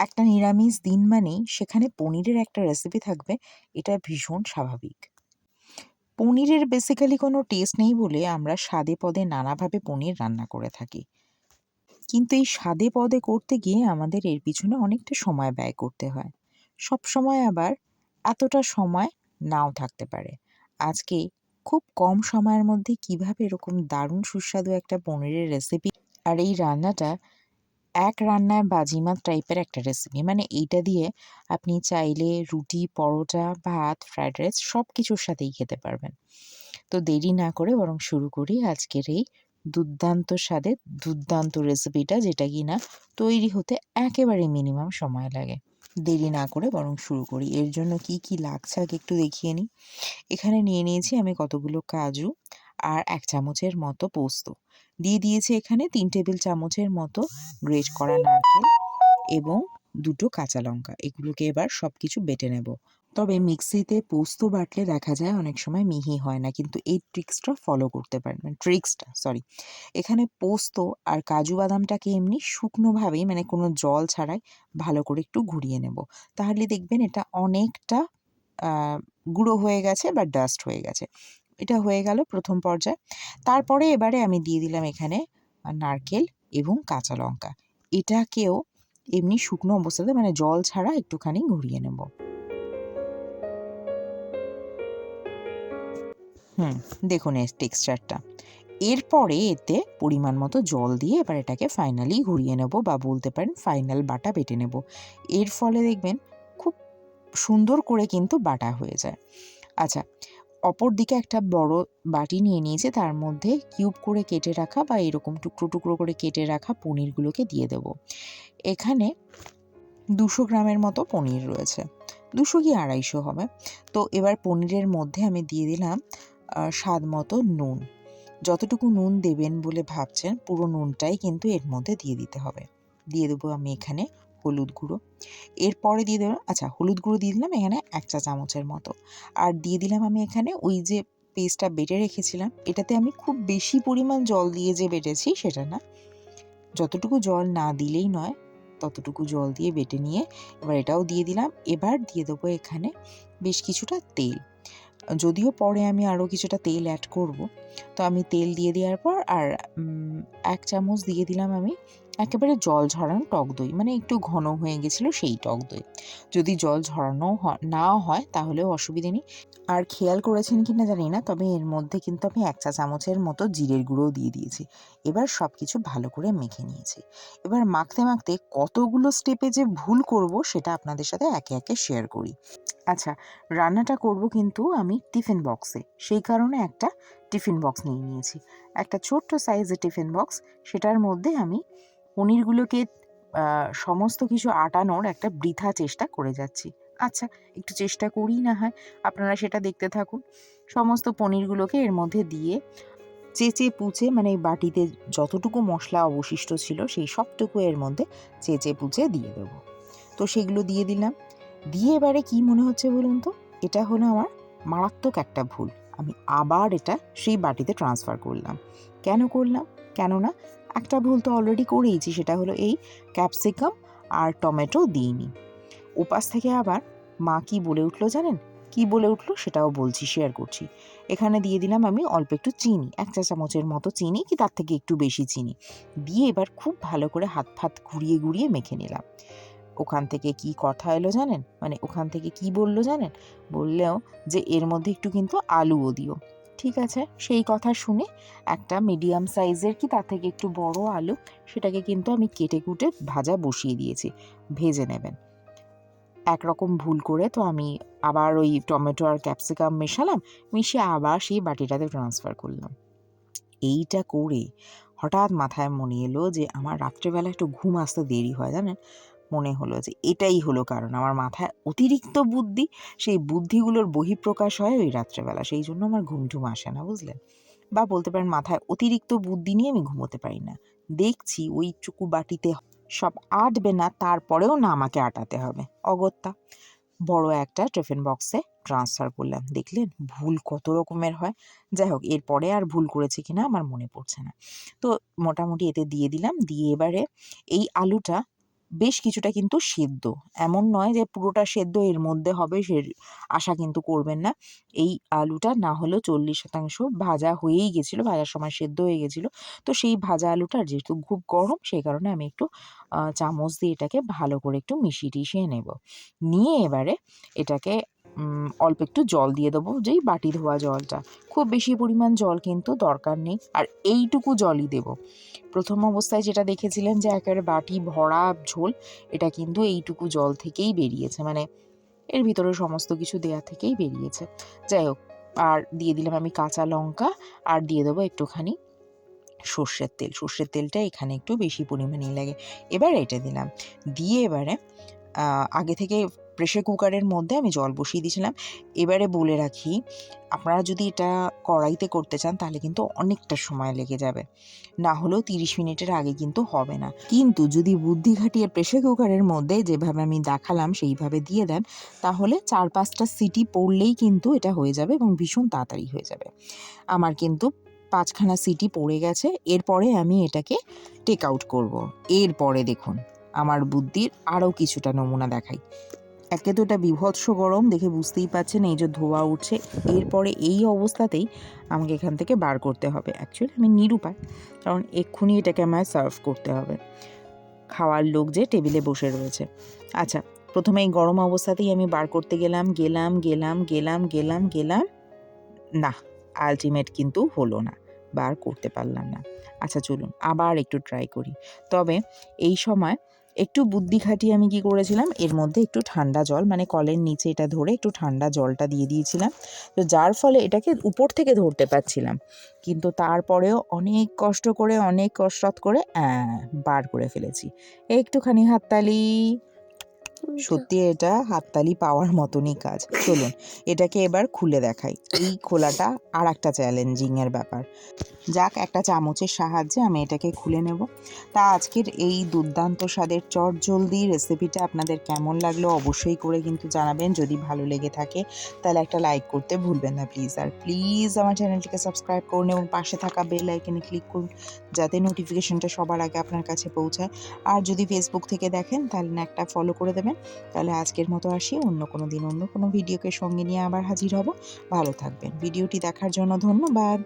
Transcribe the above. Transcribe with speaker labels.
Speaker 1: একটা নিরামিষ দিন মানেই সেখানে পনিরের একটা রেসিপি থাকবে, এটা ভীষণ স্বাভাবিক। পনিরের বেসিক্যালি কোনো টেস্ট নেই বলে আমরা স্বাদে পদে নানাভাবে পনির রান্না করে থাকি। কিন্তু এই স্বাদে পদে করতে গিয়ে আমাদের এর পিছনে অনেকটা সময় ব্যয় করতে হয়। সব সময় আবার এতটা সময় নাও থাকতে পারে। আজকে খুব কম সময়ের মধ্যে কীভাবে এরকম দারুণ সুস্বাদু একটা পনিরের রেসিপি আর এই রান্নাটা এক রান্নায় বাজিমাত টাইপের একটা রেসিপি মানে এইটা দিয়ে আপনি চাইলে রুটি, পরোটা, ভাত ফ্রায়েড রাইস সব কিছুর সাথেই খেতে পারবেন। তো দেরি না করে বরং শুরু করি আজকের এই দুর্দান্ত স্বাদের দুর্দান্ত রেসিপিটা যেটা কি না তৈরি হতে একেবারে মিনিমাম সময় লাগে। দেরি না করে বরং শুরু করি। এর জন্য কি কি লাগছে আগে একটু দেখিয়ে নিই। এখানে নিয়ে নিয়েছি আমি কতগুলো কাজু আর এক চামচের মতো পোস্ত। দিয়ে দিয়েছি এখানে তিন টেবিল চামচের মতো গ্রেট করা নারকেল এবং দুটো কাঁচা লঙ্কা। এগুলোকে এবার সব কিছু বেটে নেব। তবে মিক্সিতে পোস্ত বাটলে দেখা যায় অনেক সময় মিহি হয় না, কিন্তু এই ট্রিক্সটা ফলো করতে পারবেন ট্রিক্সটা সরি এখানে পোস্ত আর কাজু বাদামটাকে এমনি শুকনোভাবেই মানে কোনো জল ছাড়াই ভালো করে একটু ঘুরিয়ে নেব। তাহলে দেখবেন এটা অনেকটা গুঁড়ো হয়ে গেছে বা ডাস্ট হয়ে গেছে। এটা হয়ে গেল প্রথম পর্যায়ে। তারপরে এবারে আমি দিয়ে দিলাম এখানে নারকেল এবং কাঁচা লঙ্কা। এটাকেও এমনি শুকনো অবস্থাতে মানে জল ছাড়া একটুখানি ঘুরিয়ে নেব। হুম, দেখুন এর টেক্সচারটা। এরপরে এতে পরিমাণ মতো জল দিয়ে এবার এটাকে ফাইনালি ঘুরিয়ে নেব বা বলতে পারেন ফাইনাল বাটা বেটে নেব। এর ফলে দেখবেন খুব সুন্দর করে কিন্তু বাটা হয়ে যায়। আচ্ছা অপর দিকে একটা বড় বাটি নিয়ে নিয়েছে, তার মধ্যে কিউব করে কেটে রাখা বা এরকম টুকরো টুকরো করে কেটে রাখা পনিরগুলোকে দিয়ে দেব। এখানে দুশো গ্রামের মতো পনির রয়েছে, দুশো কি আড়াইশো হবে। তো এবার পনিরের মধ্যে আমি দিয়ে দিলাম স্বাদ মতো নুন। যতটুকু নুন দেবেন বলে ভাবছেন, পুরো নুনটাই কিন্তু এর মধ্যে দিয়ে দিতে হবে। দিয়ে দেবো আমি এখানে হলুদ গুঁড়ো। এরপরে দিয়ে দেবো আচ্ছা হলুদ গুঁড়ো দিয়ে দিলাম এখানে এক চা চামচের মতো। আর দিয়ে দিলাম আমি এখানে ওই যে পেস্টটা বেটে রেখেছিলাম, এটাতে আমি খুব বেশি পরিমাণ জল দিয়ে যে বেটেছি সেটা না। যতটুকু জল না দিলেই নয়, ততটুকু জল দিয়ে বেটে নিয়ে এবার এটাও দিয়ে দিলাম। এবার দিয়ে দেবো এখানে বেশ কিছুটা তেল। যদিও পরে আমি আরও কিছুটা তেল অ্যাড করব। তো আমি তেল দিয়ে দেওয়ার পর আর এক চামচ দিয়ে দিলাম আমি একেবারে জল ঝরানো টক দই মানে একটু ঘন হয়ে গেছিল সেই টক দই। যদি জল ঝরানো না হয় তাহলেও অসুবিধে নেই। আর খেয়াল করেছেন কি না জানি না, তবে এর মধ্যে কিন্তু আমি এক চা চামচের মতো জিরের গুঁড়োও দিয়ে দিয়েছি। এবার সব কিছু ভালো করে মেখে নিয়েছি। এবার মাখতে মাখতে কতগুলো স্টেপে যে ভুল করব সেটা আপনাদের সাথে একে একে শেয়ার করি। আচ্ছা রান্নাটা করব কিন্তু আমি টিফিন বক্সে সেই কারণে একটা টিফিন বক্স নিয়ে নিয়েছি। একটা ছোট্ট সাইজের টিফিন বক্স সেটার মধ্যে আমি পনিরগুলোকে সমস্ত কিছু আটানোর একটা বৃথা চেষ্টা করে যাচ্ছি। আচ্ছা একটু চেষ্টা করি না হয়, আপনারা সেটা দেখতে থাকুন। সমস্ত পনিরগুলোকে এর মধ্যে দিয়ে চেঁচে পুচে মানে এই বাটিতে যতটুকু মশলা অবশিষ্ট ছিল, সেই সবটুকু এর মধ্যে চেঁচে পুচে দিয়ে দেবো। তো সেগুলো দিয়ে দিলাম। দিয়ে এবারে কি মনে হচ্ছে বলুন তো? এটা হলো আমার মারাত্মক একটা ভুল। আমি আবার এটা সেই বাটিতে ট্রান্সফার করলাম। কেন করলাম? কেননা একটা ভুল তো অলরেডি করেইছি সেটা হলো এই ক্যাপসিকাম আর টমেটো দিইনি। ওপাশ থেকে আবার মা কি বলে উঠল জানেন? কি বলে উঠল সেটাও বলছি শেয়ার করছি। এখানে দিয়ে দিলাম আমি অল্প একটু চিনি, এক চা চামচের মতো চিনি কি তার থেকে একটু বেশি চিনি। দিয়ে এবার খুব ভালো করে হাত ফাত ঘুরিয়ে ঘুরিয়ে মেখে নিলাম। ওখান থেকে কি কথা এলো জানেন? মানে ওখান থেকে কি বলল জানেন? বললেও যে এর মধ্যে একটু কিন্তু আলুও দিও। ঠিক আছে, সেই কথা শুনে একটা মিডিয়াম সাইজের কি তার থেকে একটু বড় আলু, সেটাকে কিন্তু আমি কেটে কুটে ভাজা বসিয়ে দিয়েছি, ভেজে নেবেন। একরকম ভুল করে তো আমি আবার ওই টমেটো আর ক্যাপসিকাম মেশালাম, মিশিয়ে আবার সেই বাটিটাতে ট্রান্সফার করলাম। এইটা করে হঠাৎ মাথায় মনে এলো যে আমার রাত্রেবেলা একটু ঘুম আসতে দেরি হয় জানেন মনে হলো যে এটাই হলো কারণ। আমার মাথায় অতিরিক্ত বুদ্ধি, সেই বুদ্ধিগুলোর বহিঃপ্রকাশ হয় ওই রাত্রেবেলা। সেই জন্য আমার ঘুম টুম আসে না, বুঝলেন? বা বলতে পারেন মাথায় অতিরিক্ত বুদ্ধি নিয়ে আমি ঘুমোতে পারি না। দেখছি ওই চুকু বাটিতে সব আটবে না, তারপরেও না আমাকে আটাতে হবে। অগত্যা, বড় একটা টিফিন বক্সে ট্রান্সফার করলাম। দেখলেন ভুল কত রকমের হয়। যাই হোক, এরপরে আর ভুল করেছি কিনা আমার মনে পড়ছে না। তো মোটামুটি এতে দিয়ে দিলাম। দিয়ে এবারে এই আলুটা বেশ কিছুটা কিন্তু সেদ্ধ। এমন নয় যে পুরোটা সেদ্ধ এর মধ্যে হবে সে আশা কিন্তু করবেন না। এই আলুটা না হলেও চল্লিশ শতাংশ ভাজা হয়েই গেছিল, ভাজার সময় সেদ্ধ হয়ে গেছিল। তো সেই ভাজা আলুটা যেহেতু খুব গরম সেই কারণে আমি একটু চামচ দিয়ে এটাকে ভালো করে একটু মিশিয়ে টিশিয়ে নেব। নিয়ে এবারে এটাকে অল্প একটু জল দিয়ে দেবো, যেই বাটি ধোয়া জলটা। খুব বেশি পরিমাণ জল কিন্তু দরকার নেই, আর এইটুকু জলই দেব। প্রথম অবস্থায় যেটা দেখেছিলেন যে একেবারে বাটি ভরা ঝোল, এটা কিন্তু এইটুকু জল থেকেই বেরিয়েছে মানে এর ভিতরে সমস্ত কিছু দেয়া থেকেই বেরিয়েছে। যাই হোক, আর দিয়ে দিলাম আমি কাঁচা লঙ্কা, আর দিয়ে দেবো একটুখানি সর্ষের তেল। সর্ষের তেলটা এখানে একটু বেশি পরিমাণেই লাগে। এবার এটা দিলাম। দিয়ে এবারে আগে থেকে প্রেশার কুকারের মধ্যে আমি জল বসিয়ে দিয়েছিলাম। এবারে বলে রাখি, আপনারা যদি এটা কড়াইতে করতে চান তাহলে কিন্তু অনেকটা সময় লেগে যাবে। না হলেও তিরিশ মিনিটের আগে কিন্তু হবে না। কিন্তু যদি বুদ্ধি খাটিয়ে প্রেশার কুকারের মধ্যে যেভাবে আমি দেখালাম সেইভাবে দিয়ে দেন, তাহলে চার পাঁচটা সিটি পড়লেই কিন্তু এটা হয়ে যাবে এবং ভীষণ তাড়াতাড়ি হয়ে যাবে। আমার কিন্তু পাঁচখানা সিটি পড়ে গেছে, এরপরে আমি এটাকে টেক আউট করব। এরপরে দেখুন, আমার বুদ্ধির আরও কিছুটা নমুনা দেখাই। একে তো এটা বিভৎস গরম দেখে বুঝতেই পাচ্ছেন এই যে ধোয়া উঠছে। এরপরে এই অবস্থাতেই আমাকে এখান থেকে বার করতে হবে। অ্যাকচুয়ালি আমি নিরুপায়, কারণ এক্ষুনি এটাকে আমায় সার্ভ করতে হবে। খাওয়ার লোক যে টেবিলে বসে রয়েছে। আচ্ছা প্রথমে এই গরম অবস্থাতেই আমি বার করতে গেলাম গেলাম গেলাম গেলাম গেলাম গেলাম। না আলটিমেট কিন্তু হলো না, বার করতে পারলাম না। আচ্ছা চলুন, আবার একটু ট্রাই করি। তবে এই সময় একটু বুদ্ধি খাটিয়ে আমি কি করেছিলাম? এর মধ্যে একটু ঠান্ডা জল মানে কলের নিচে এটা ধরে একটু ঠান্ডা জলটা দিয়ে দিয়েছিলাম। তো যার ফলে এটাকে উপর থেকে ধরতে পারছিলাম। কিন্তু তারপরেও অনেক কষ্ট করে, অনেক কসরত করে বার করে ফেলেছি। একটুখানি হাততালি। সত্যি এটা হাততালি পাওয়ার মতনই কাজ। চলুন, এটাকে এবার খুলে দেখাই। এই খোলাটা আর একটা চ্যালেঞ্জিং এর ব্যাপার। যাক, একটা চামচের সাহায্যে আমি এটাকে খুলে নেব। তা আজকের এই দুর্দান্ত স্বাদের চট জলদি রেসিপিটা আপনাদের কেমন লাগল অবশ্যই করে কিন্তু জানাবেন। যদি ভালো লেগে থাকে, তাহলে একটা লাইক করতে ভুলবেন না প্লিজ আর প্লিজ আমার চ্যানেলটিকে সাবস্ক্রাইব করুন এবং পাশে থাকা বেল আইকনে ক্লিক করুন, যাতে নোটিফিকেশনটা সবার আগে আপনার কাছে পৌঁছায়। আর যদি ফেসবুক থেকে দেখেন, তাহলে একটা ফলো করে দেবেন। তাহলে আজকের মতো আসি। অন্য কোনো দিন অন্য কোনো ভিডিওকে সঙ্গে নিয়ে আবার হাজির হব। ভালো থাকবেন। ভিডিওটি দেখার জন্য ধন্যবাদ।